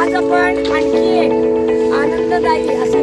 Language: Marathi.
आज आपण आणखी एक आनंददायी असा